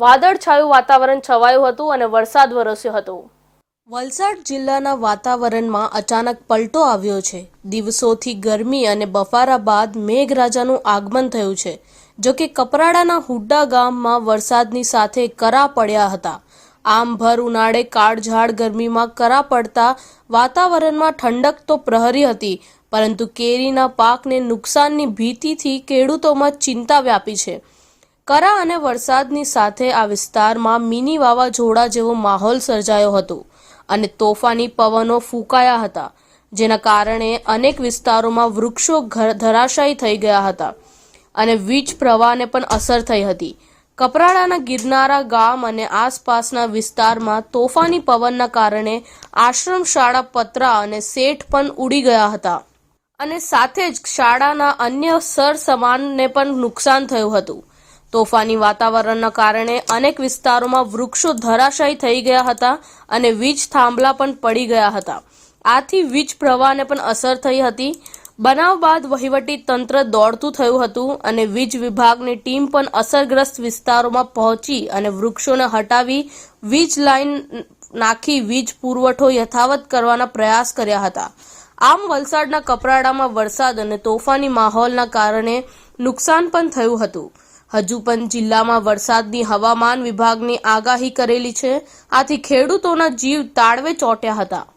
વાદળછાયું વાતાવરણ છવાયું હતું અને વરસાદ વરસ્યો હતો. વલસાડ જિલ્લાના વાતાવરણમાં અચાનક પલટો આવ્યો છે. દિવસોથી ગરમી અને બફારા બાદ મેઘરાજાનું આગમન થયું છે. જો કે કપરાડાના હુડ્ડા ગામમાં વરસાદની સાથે કરા પડ્યા હતા. આમ ભર ઉનાળે કાળઝાળ ગરમીમાં કરા પડતા વાતાવરણમાં ઠંડક તો પ્રહરી હતી, પરંતુ કેરીના પાકને નુકસાનની ભીતિથી ખેડૂતોમાં ચિંતા વ્યાપી છે. કરા અને વરસાદની સાથે આ વિસ્તારમાં મિની વાવાઝોડા જેવો માહોલ સર્જાયો હતો અને તોફાની પવનો ફૂંકાયા હતા, જેના કારણે અનેક વિસ્તારોમાં વૃક્ષો ધરાશાયી થઈ ગયા હતા અને વીજ પ્રવાહને પણ અસર થઈ હતી. કપરાડાના ગિરનારા ગામ અને આસપાસના વિસ્તારમાં તોફાની પવનના કારણે આશ્રમ શાળા પતરા અને શેઠ પણ ઉડી ગયા હતા અને સાથે જ શાળાના અન્ય સર સમાનને પણ નુકસાન થયું હતું. તોફાની વાતાવરણના કારણે અનેક વિસ્તારોમાં વૃક્ષો ધરાશાયી થઈ ગયા હતા અને વીજ થાંભલા પણ પડી ગયા હતા. આથી વીજ પ્રવાહને પણ અસર થઈ હતી. બનાવ બાદ વહીવટી તંત્ર દોડતું થયું હતું અને વીજ વિભાગની ટીમ પણ અસરગ્રસ્ત વિસ્તારોમાં પહોંચી અને વૃક્ષોને હટાવી વીજ લાઈન નાખી વીજ પુરવઠો યથાવત કરવાના પ્રયાસ કર્યા હતા. આમ વલસાડના કપરાડામાં વરસાદ અને તોફાની માહોલના કારણે નુકસાન પણ થયું હતું. હજુ પણ જિલ્લામાં વરસાદની હવામાન વિભાગની આગાહી કરેલી છે. આથી ખેડૂતોના જીવ તાળવે ચોંટ્યા હતા.